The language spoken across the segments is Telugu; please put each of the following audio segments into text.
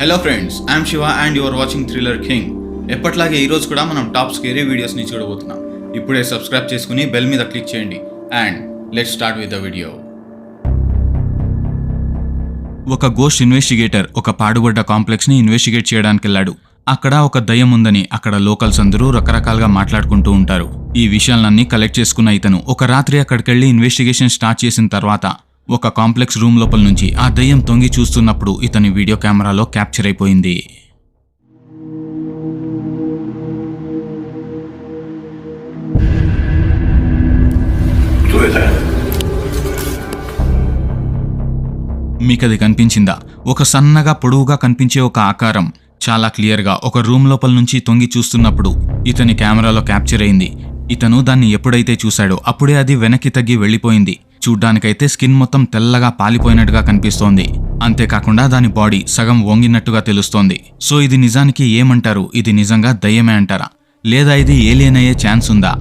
Hello friends I'm Shiva and your watching thriller king ఎప్పట్లాగే ఈరోజు కూడా మనం టాప్ స్కేరీ వీడియోస్ని చూడబోతున్నాం. ఇప్పుడే సబ్స్క్రైబ్ చేసుకుని బెల్ మీద క్లిక్ చేయండి. And let start with the video ఒక గోస్ట్ ఇన్వెస్టిగేటర్ ఒక పాడుబడ్డ కాంప్లెక్స్ని ఇన్వెస్టిగేట్ చేయడానికి వెళ్ళాడు అక్కడ ఒక దయ్యం ఉందని అక్కడ లోకల్స్ అందరూ రకరకాలుగా మాట్లాడుకుంటూ ఉంటారు. ఈ విషయాలన్నీ కలెక్ట్ చేసుకున్న ఇతను ఒక రాత్రి అక్కడికెళ్ళి ఇన్వెస్టిగేషన్ స్టార్ట్ చేసిన తర్వాత ఒక కాంప్లెక్స్ రూమ్ లోపల నుంచి ఆ దయ్యం తొంగి చూస్తున్నప్పుడు ఇతని వీడియో కెమెరాలో క్యాప్చర్ అయిపోయింది. మీకు అది కనిపించిందా? ఒక సన్నగా పొడవుగా కనిపించే ఒక ఆకారం. చాలా క్లియర్గా ఒక రూమ్ లోపల నుంచి తొంగి చూస్తున్నప్పుడు ఇతని కెమెరాలో క్యాప్చర్ అయింది. ఇతను దాన్ని ఎప్పుడైతే చూశాడో అప్పుడే అది వెనక్కి తగ్గి వెళ్ళిపోయింది. చూడ్డానికైతే స్కిన్ మొత్తం తెల్లగా పాలిపోయినట్టుగా కనిపిస్తోంది. అంతేకాకుండా దాని బాడీ సగం వంగినట్టుగా తెలుస్తోంది. సో ఇది నిజానికి ఏమంటారు? ఇది నిజంగా దయ్యమే అంటారా? లేదా ఇది ఏలియన్ అయ్యే ఛాన్స్ ఉందా?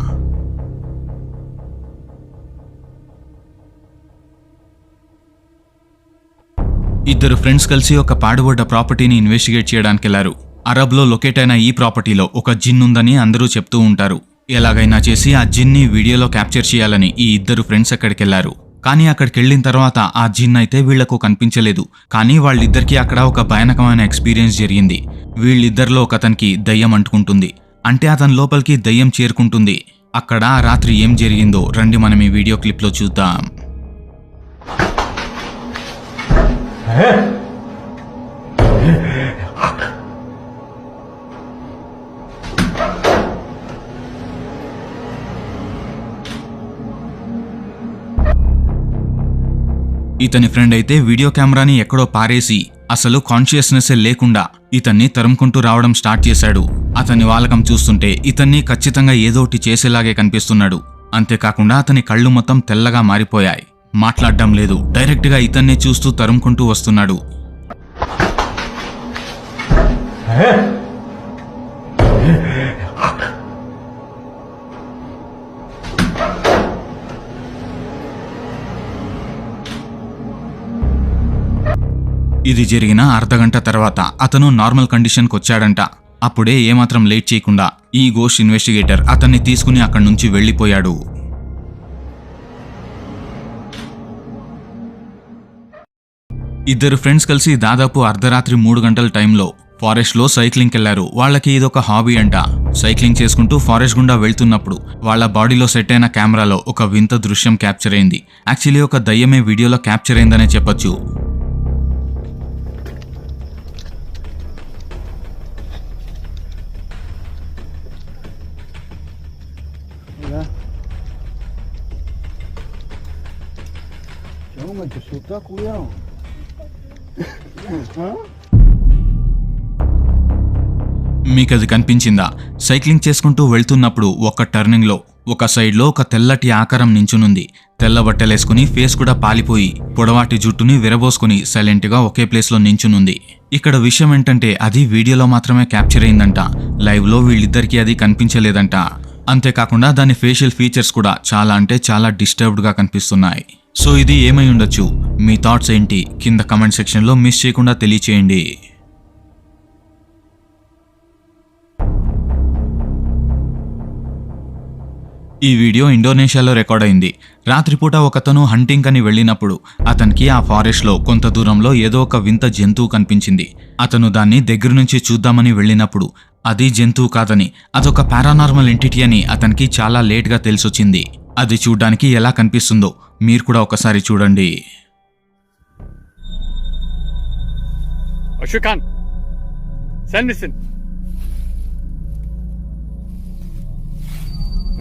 ఇద్దరు ఫ్రెండ్స్ కలిసి ఒక పాడుబడ్డ ప్రాపర్టీని ఇన్వెస్టిగేట్ చేయడానికి వెళ్ళారు అరబ్లో లొకేట్ అయిన ఈ ప్రాపర్టీలో ఒక జిన్ ఉందని అందరూ చెప్తూ ఉంటారు. ఎలాగైనా చేసి ఆ జిన్ని వీడియోలో క్యాప్చర్ చేయాలని ఈ ఇద్దరు ఫ్రెండ్స్ అక్కడికెళ్ళారు. కానీ అక్కడికి వెళ్ళిన తర్వాత ఆ జిన్ అయితే వీళ్ళకు కనిపించలేదు. కానీ వాళ్ళిద్దరికీ అక్కడ ఒక భయానకమైన ఎక్స్పీరియన్స్ జరిగింది. వీళ్ళిద్దరిలో ఒకతనికి దయ్యం అంటుకుంటుంది. అంటే అతని లోపలికి దయ్యం చేరుకుంటుంది. అక్కడ ఆ రాత్రి ఏం జరిగిందో రండి మనం ఈ వీడియో క్లిప్లో చూద్దాం. ఇతని ఫ్రెండ్ అయితే వీడియో కెమెరాని ఎక్కడో పారేసి అసలు కాన్షియస్నెస్ లేకుండా ఇతన్ని తరుముకుంటూ రావడం స్టార్ట్ చేశాడు. అతని వాలకం చూస్తుంటే ఇతన్ని ఖచ్చితంగా ఏదోటి చేసేలాగే కనిపిస్తున్నాడు. అంతేకాకుండా అతని కళ్ళు మొత్తం తెల్లగా మారిపోయాయి. మాట్లాడడం లేదు. డైరెక్ట్గా ఇతన్నే చూస్తూ తరుముకుంటూ వస్తున్నాడు. ఇది జరిగిన అర్ధగంట తర్వాత అతను నార్మల్ కండిషన్కి వచ్చాడంట. అప్పుడే ఏమాత్రం లేట్ చేయకుండా ఈ గోస్ట్ ఇన్వెస్టిగేటర్ అతన్ని తీసుకుని అక్కడి నుంచి వెళ్ళిపోయాడు. ఇద్దరు ఫ్రెండ్స్ కలిసి దాదాపు అర్ధరాత్రి మూడు గంటల టైంలో ఫారెస్ట్లో సైక్లింగ్కి సైక్లింగ్ వెళ్ళారు వాళ్ళకి ఇదొక హాబీ అంట. సైక్లింగ్ చేసుకుంటూ ఫారెస్ట్ గుండా వెళ్తున్నప్పుడు వాళ్ళ బాడీలో సెట్ అయిన కెమెరాలో ఒక వింత దృశ్యం క్యాప్చర్ అయింది. యాక్చువల్లీ ఒక దయ్యమే వీడియోలో క్యాప్చర్ అయిందనే చెప్పొచ్చు. Te soltar cuidado. Hã? మీకు అది కనిపించిందా? సైక్లింగ్ చేసుకుంటూ వెళ్తున్నప్పుడు ఒక టర్నింగ్లో ఒక సైడ్లో ఒక తెల్లటి ఆకారం నించునుంది. తెల్ల బట్టలేసుకుని ఫేస్ కూడా పాలిపోయి పొడవాటి జుట్టుని విరబోసుకుని సైలెంట్గా ఒకే ప్లేస్లో నించునుంది. ఇక్కడ విషయం ఏంటంటే అది వీడియోలో మాత్రమే క్యాప్చర్ అయిందంట. లైవ్లో వీళ్ళిద్దరికీ అది కనిపించలేదంట. అంతేకాకుండా దాని ఫేషియల్ ఫీచర్స్ కూడా చాలా అంటే చాలా డిస్టర్బ్డ్గా కనిపిస్తున్నాయి. సో ఇది ఏమై ఉండొచ్చు? మీ థాట్స్ ఏంటి? కింద కమెంట్ సెక్షన్లో మిస్ చేయకుండా తెలియచేయండి. ఈ వీడియో ఇండోనేషియాలో రికార్డ్ అయింది. రాత్రిపూట ఒకతను హంటింగ్ అని వెళ్ళినప్పుడు అతనికి ఆ ఫారెస్ట్లో కొంత దూరంలో ఏదో ఒక వింత జంతువు కనిపించింది. అతను దాన్ని దగ్గర నుంచి చూద్దామని వెళ్ళినప్పుడు అది జంతువు కాదని అదొక పారానార్మల్ ఎంటిటీ అని అతనికి చాలా లేట్గా తెలిసొచ్చింది. అది చూడ్డానికి ఎలా కనిపిస్తుందో మీరు కూడా ఒకసారి చూడండి Aşıkan. Sen misin?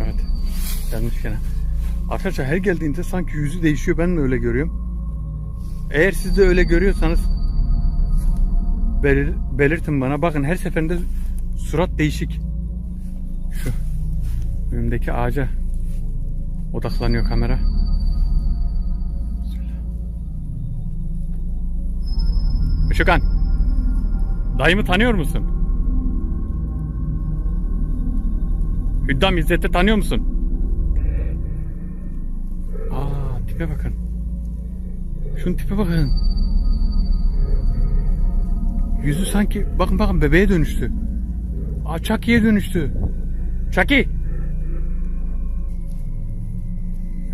Evet. Gelmiş gene. Arkadaşlar her geldiğinde sanki yüzü değişiyor. Ben de öyle görüyorum. Eğer siz de öyle görüyorsanız belir, belirtin bana. Bakın her seferinde surat değişik. Şu önümdeki ağaca odaklanıyor kamera. Işıkan. Dayımı tanıyor musun? Hüddam İzzet'i tanıyor musun? Aa tipe bakın. Şunun tipe bakın. Yüzü sanki bakın bakın bebeğe dönüştü. Aa Chucky'ye dönüştü. Chucky!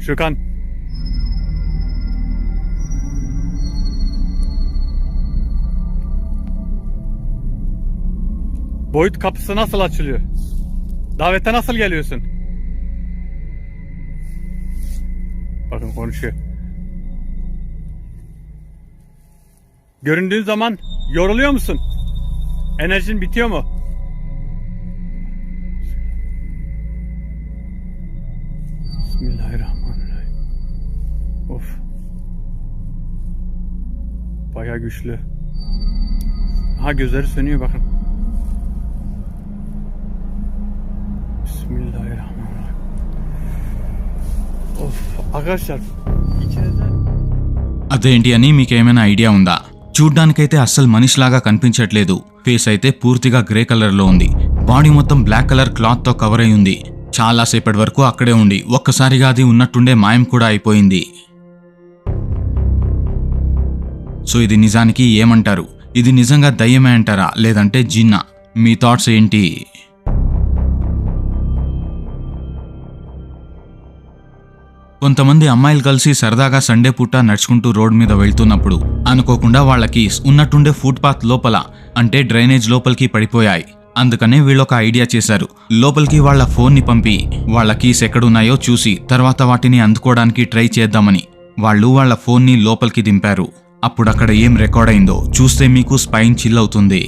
Şukan. Boyut kapısı nasıl açılıyor? Davete nasıl geliyorsun? Bakın konuşuyor. Göründüğün zaman yoruluyor musun? Enerjin bitiyor mu? Bayağı güçlü. Aha gözleri sönüyor bakın. Bismillahirrahmanirrahim. Of arkadaşlar అదేంటి అని మీకేమైనా ఐడియా ఉందా చూడ్డానికైతే అస్సలు మనిషిలాగా కనిపించట్లేదు ఫేస్ అయితే పూర్తిగా గ్రే కలర్లో ఉంది బాడీ మొత్తం బ్లాక్ కలర్ క్లాత్తో కవర్ అయి ఉంది చాలాసేపటి వరకు అక్కడే ఉండి ఒక్కసారిగా అది ఉన్నట్టుండే మాయం కూడా అయిపోయింది సో ఇది నిజానికి ఏమంటారు? ఇది నిజంగా దయ్యమే అంటారా? లేదంటే జిన్నా? మీ థాట్స్ ఏంటి? కొంతమంది అమ్మాయిలు కలిసి సరదాగా సండే పూట నడుచుకుంటూ రోడ్ మీద వెళ్తున్నప్పుడు అనుకోకుండా వాళ్ళ కీస్ ఉన్నట్టుండే ఫుట్పాత్ లోపల అంటే డ్రైనేజ్ లోపలికి పడిపోయాయి. అందుకనే వీళ్ళొక ఐడియా చేశారు. లోపలికి వాళ్ళ ఫోన్ని పంపి వాళ్ళ కీస్ ఎక్కడున్నాయో చూసి తర్వాత వాటిని అందుకోవడానికి ట్రై చేద్దామని. వాళ్ళు వాళ్ళ ఫోన్ని లోపలికి దింపారు. అప్పుడు అక్కడ ఏం రికార్డ్ అయిందో చూస్తే మీకు స్పైన్ చిల్ అవుతుంది.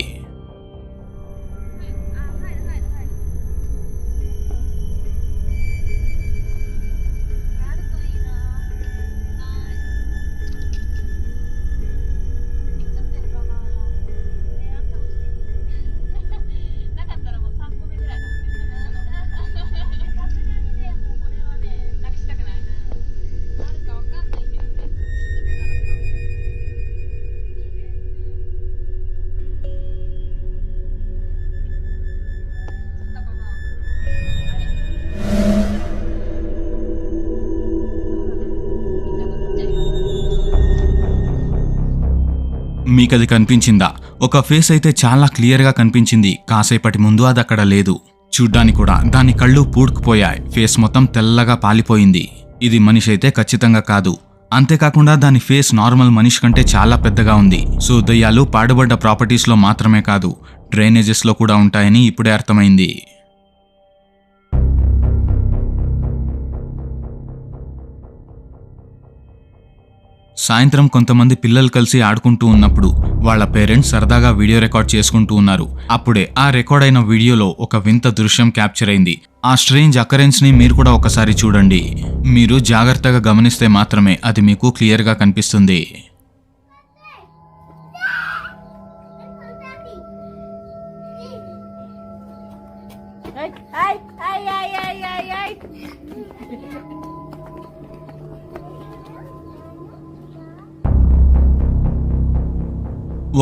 మీకది కనిపించిందా? ఒక ఫేస్ అయితే చాలా క్లియర్గా కనిపించింది. కాసేపటి ముందు అది అక్కడ లేదు. చూడ్డానికి కూడా దాని కళ్ళు పూడుకుపోయాయి. ఫేస్ మొత్తం తెల్లగా పాలిపోయింది. ఇది మనిషి అయితే ఖచ్చితంగా కాదు. అంతేకాకుండా దాని ఫేస్ నార్మల్ మనిషి కంటే చాలా పెద్దగా ఉంది. సో దయ్యాలు పాడుబడ్డ ప్రాపర్టీస్లో మాత్రమే కాదు డ్రైనేజెస్లో కూడా ఉంటాయని ఇప్పుడే అర్థమైంది. సాయంత్రం కొంతమంది పిల్లలు కలిసి ఆడుకుంటూ ఉన్నప్పుడు వాళ్ళ పేరెంట్స్ సరదాగా వీడియో రికార్డ్ చేసుకుంటూ ఉన్నారు. అప్పుడే ఆ రికార్డ్ అయిన వీడియోలో ఒక వింత దృశ్యం క్యాప్చర్ అయింది. ఆ స్ట్రేంజ్ అకరెన్స్ని మీరు కూడా ఒకసారి చూడండి. మీరు జాగ్రత్తగా గమనిస్తే మాత్రమే అది మీకు క్లియర్గా కనిపిస్తుంది.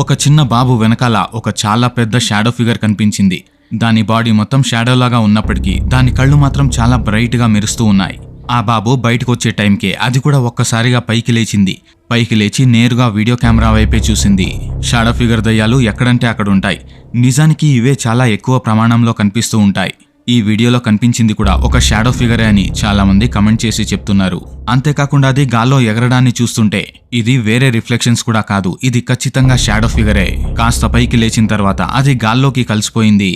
ఒక చిన్న బాబు వెనకాల ఒక చాలా పెద్ద షాడో ఫిగర్ కనిపించింది. దాని బాడీ మొత్తం షాడో లాగా ఉన్నప్పటికీ దాని కళ్ళు మాత్రం చాలా బ్రైట్గా మెరుస్తూ ఉన్నాయి. ఆ బాబు బయటకు వచ్చే టైంకే అది కూడా ఒక్కసారిగా పైకి లేచింది. పైకి లేచి నేరుగా వీడియో కెమెరా వైపే చూసింది. షాడో ఫిగర్ దయ్యాలు ఎక్కడంటే అక్కడ ఉంటాయి నిజానికి ఇవే చాలా ఎక్కువ ప్రమాణంలో కనిపిస్తూ ఉంటాయి. ఈ వీడియోలో కనిపించింది కూడా ఒక షాడో ఫిగరే అని చాలామంది కమెంట్ చేసి చెప్తున్నారు. అంతేకాకుండా అది గాల్లో ఎగరడాన్ని చూస్తుంటే ఇది వేరే రిఫ్లెక్షన్స్ కూడా కాదు ఇది ఖచ్చితంగా షాడో ఫిగరే కాస్త పైకి లేచిన తర్వాత అది గాల్లోకి కలిసిపోయింది.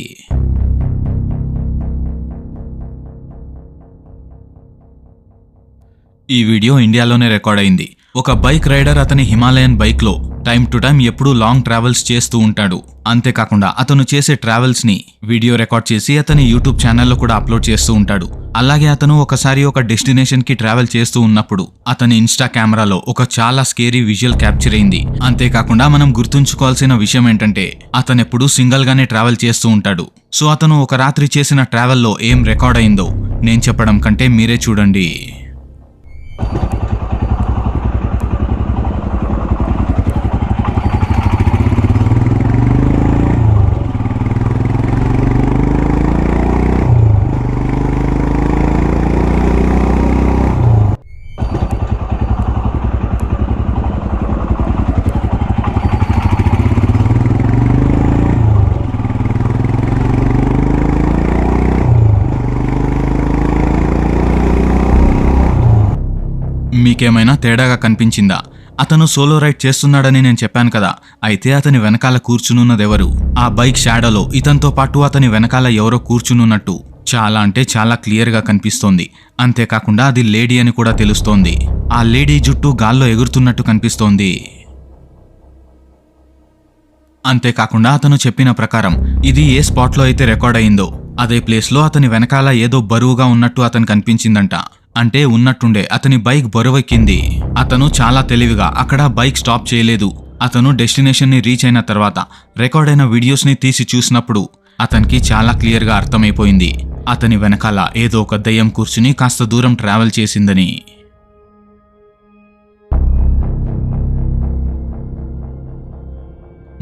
ఈ వీడియో ఇండియాలోనే రికార్డ్ అయింది. ఒక బైక్ రైడర్ అతని హిమాలయన్ బైక్లో టైం టు టైం ఎప్పుడూ లాంగ్ ట్రావెల్స్ చేస్తూ ఉంటాడు. అంతేకాకుండా అతను చేసే ట్రావెల్స్ని వీడియో రికార్డ్ చేసి అతని యూట్యూబ్ ఛానల్లో కూడా అప్లోడ్ చేస్తూ ఉంటాడు. అలాగే అతను ఒకసారి ఒక డెస్టినేషన్కి ట్రావెల్ చేస్తూ ఉన్నప్పుడు అతని ఇన్స్టా కెమెరాలో ఒక చాలా స్కేరీ విజువల్ క్యాప్చర్ అయింది. అంతేకాకుండా మనం గుర్తుంచుకోవాల్సిన విషయం ఏంటంటే అతను ఎప్పుడు సింగల్గానే ట్రావెల్ చేస్తూ ఉంటాడు. సో అతను ఒక రాత్రి చేసిన ట్రావెల్లో ఏం రికార్డ్ అయిందో నేను చెప్పడం కంటే మీరే చూడండి. మీకేమైనా తేడాగా కనిపించిందా? అతను సోలో రైడ్ చేస్తున్నాడని నేను చెప్పాను కదా. అయితే అతని వెనకాల కూర్చునున్నదెవరు? ఆ బైక్ షాడోలో ఇతనితో పాటు అతని వెనకాల ఎవరో కూర్చునున్నట్టు చాలా అంటే చాలా క్లియర్గా కనిపిస్తోంది. అంతేకాకుండా అది లేడీ అని కూడా తెలుస్తోంది. ఆ లేడీ జుట్టు గాల్లో ఎగురుతున్నట్టు కనిపిస్తోంది. అంతేకాకుండా అతను చెప్పిన ప్రకారం ఇది ఏ స్పాట్లో అయితే రికార్డ్ అయిందో అదే ప్లేస్లో అతని వెనకాల ఏదో బరువుగా ఉన్నట్టు అతను కనిపించిందంట. అంటే ఉన్నట్టుండే అతని బైక్ బరువెక్కింది. అతను చాలా తెలివిగా అక్కడ బైక్ స్టాప్ చేయలేదు. అతను డెస్టినేషన్ని రీచ్ అయిన తర్వాత రికార్డ్ అయిన వీడియోస్ని తీసి చూసినప్పుడు అతనికి చాలా క్లియర్గా అర్థమైపోయింది. అతని వెనకాల ఏదో ఒక దయ్యం కూర్చుని కాస్త దూరం ట్రావెల్ చేసిందని.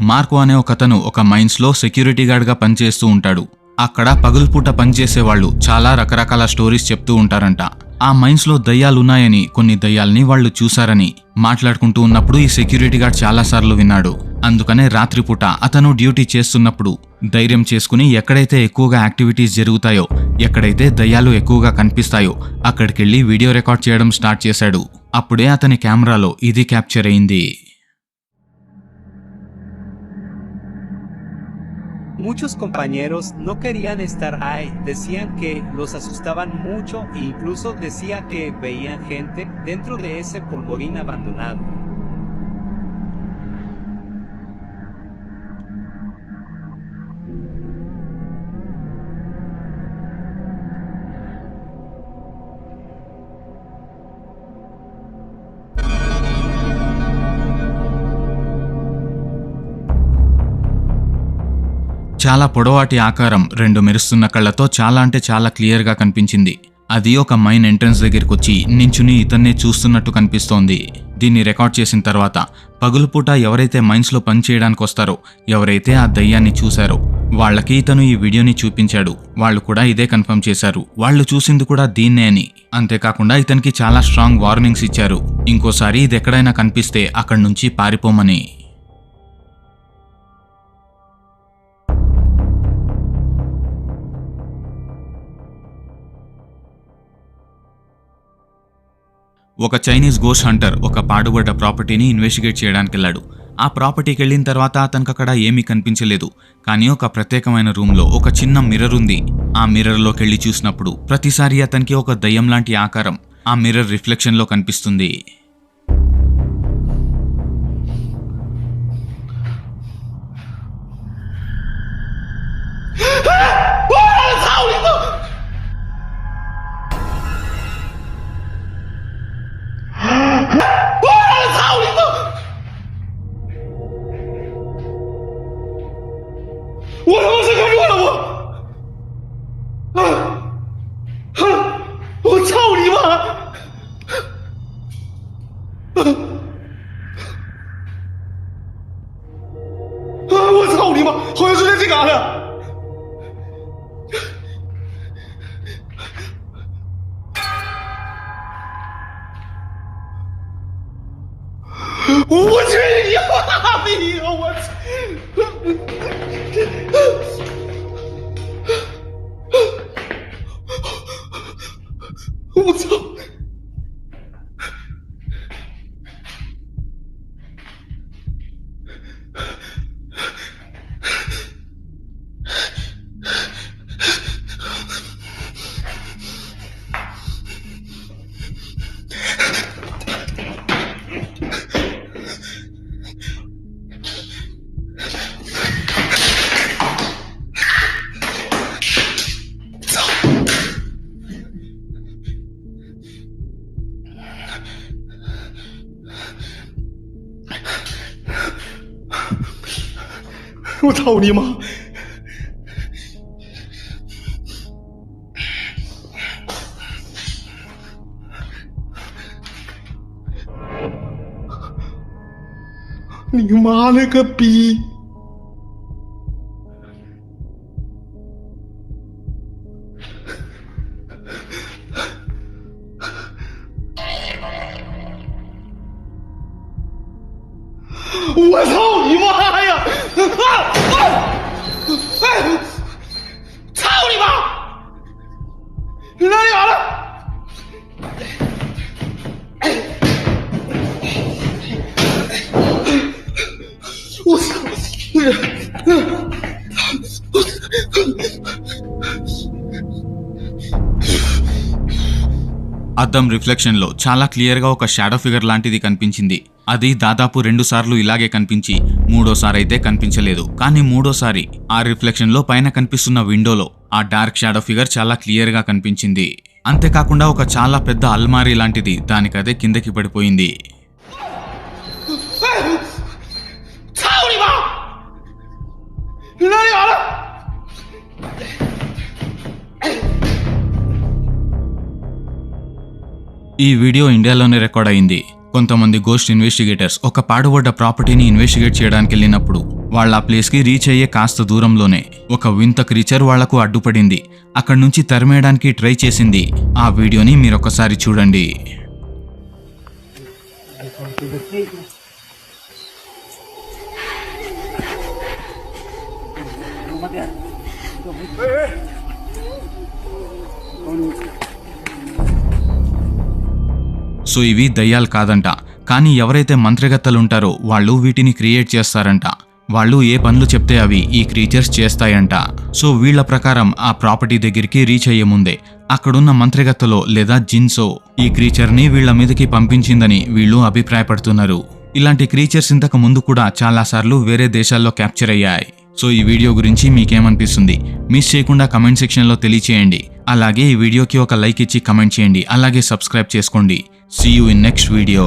మార్కో అనే ఒకతను ఒక మైన్స్లో సెక్యూరిటీ గార్డ్గా పనిచేస్తూ ఉంటాడు. అక్కడ పగులుపూట పనిచేసేవాళ్ళు చాలా రకరకాల స్టోరీస్ చెప్తూ ఉంటారంట. ఆ మైన్స్లో దయ్యాలున్నాయని కొన్ని దయ్యాల్ని వాళ్ళు చూశారని మాట్లాడుకుంటూ ఉన్నప్పుడు ఈ సెక్యూరిటీ గార్డ్ చాలాసార్లు విన్నాడు. అందుకనే రాత్రిపూట అతను డ్యూటీ చేస్తున్నప్పుడు ధైర్యం చేసుకుని ఎక్కడైతే ఎక్కువగా యాక్టివిటీస్ జరుగుతాయో ఎక్కడైతే దయ్యాలు ఎక్కువగా కనిపిస్తాయో అక్కడికెళ్ళి వీడియో రికార్డ్ చేయడం స్టార్ట్ చేశాడు. అప్పుడే అతని కెమెరాలో ఇది క్యాప్చర్ అయింది. Muchos compañeros no querían estar ahí, decían que los asustaban mucho e incluso decía que veían gente dentro de ese polvorín abandonado. చాలా పొడవాటి ఆకారం రెండు మెరుస్తున్న కళ్ళతో చాలా అంటే చాలా క్లియర్గా కనిపించింది. అది ఒక మైన్ ఎంట్రన్స్ దగ్గరికి వచ్చి నించుని ఇతన్నే చూస్తున్నట్టు కనిపిస్తోంది. దీన్ని రికార్డ్ చేసిన తర్వాత పగులుపూట ఎవరైతే మైన్స్లో పనిచేయడానికి వస్తారో ఎవరైతే ఆ దయ్యాన్ని చూశారో వాళ్ళకి ఇతను ఈ వీడియోని చూపించాడు. వాళ్ళు కూడా ఇదే కన్ఫర్మ్ చేశారు. వాళ్ళు చూసింది కూడా దీన్నే అని. అంతేకాకుండా ఇతనికి చాలా స్ట్రాంగ్ వార్నింగ్స్ ఇచ్చారు. ఇంకోసారి ఇది ఎక్కడైనా కనిపిస్తే అక్కడి నుంచి పారిపోమని. ఒక చైనీస్ గోష్ హంటర్ ఒక పాడుబడ్డ ప్రాపర్టీని ఇన్వెస్టిగేట్ చేయడానికి వెళ్ళాడు. ఆ ప్రాపర్టీకి వెళ్ళిన తర్వాత అతనికి అక్కడ ఏమీ కనిపించలేదు. కానీ ఒక ప్రత్యేకమైన రూమ్లో ఒక చిన్న మిర్రర్ ఉంది. ఆ మిర్రర్లోకి వెళ్ళి చూసినప్పుడు ప్రతిసారి అతనికి ఒక దయ్యం లాంటి ఆకారం ఆ మిర్రర్ రిఫ్లెక్షన్లో కనిపిస్తుంది. What 我操我操你妈！你妈了个逼！我操你妈呀！啊啊！哎！అద్దం రిఫ్లెక్షన్లో చాలా క్లియర్గా ఒక షాడో ఫిగర్ లాంటిది కనిపించింది. అది దాదాపు రెండుసార్లు ఇలాగే కనిపించి మూడోసారి అయితే కనిపించలేదు. కానీ మూడోసారి ఆ రిఫ్లెక్షన్లో పైన కనిపిస్తున్న విండోలో ఆ డార్క్ షాడో ఫిగర్ చాలా క్లియర్గా కనిపించింది. అంతేకాకుండా ఒక చాలా పెద్ద అల్మారీ లాంటిది దానికదే కిందకి పడిపోయింది. ఈ వీడియో ఇండియాలోనే రికార్డ్ అయింది. కొంతమంది గోస్ట్ ఇన్వెస్టిగేటర్స్ ఒక పాడుబడ్డ ప్రాపర్టీని ఇన్వెస్టిగేట్ చేయడానికి వెళ్ళినప్పుడు వాళ్ళ ఆ ప్లేస్కి రీచ్ అయ్యే కాస్త దూరంలోనే ఒక వింత క్రీచర్ వాళ్ళకు అడ్డుపడింది. అక్కడి నుంచి తరిమేయడానికి ట్రై చేసింది. ఆ వీడియోని మీరొకసారి చూడండి. సో ఇవి దయ్యాలు కాదంట. కానీ ఎవరైతే మంత్రగత్తలు ఉంటారో వాళ్ళు వీటిని క్రియేట్ చేస్తారంట. వాళ్ళు ఏ పనులు చెప్తే అవి ఈ క్రీచర్స్ చేస్తాయంట. సో వీళ్ళ ప్రకారం ఆ ప్రాపర్టీ దగ్గరికి రీచ్ అయ్యే ముందే అక్కడున్న మంత్రిగత్తలో లేదా జిన్సో ఈ క్రీచర్ని వీళ్ళ మీదకి పంపించిందని వీళ్ళు అభిప్రాయపడుతున్నారు. ఇలాంటి క్రీచర్స్ ఇంతకు ముందు కూడా చాలాసార్లు వేరే దేశాల్లో క్యాప్చర్ అయ్యాయి. సో ఈ వీడియో గురించి మీకేమనిపిస్తుంది? మిస్ చేయకుండా కమెంట్ సెక్షన్లో తెలియచేయండి. అలాగే ఈ వీడియోకి ఒక లైక్ ఇచ్చి కమెంట్ చేయండి. అలాగే సబ్స్క్రైబ్ చేసుకోండి. See you in next video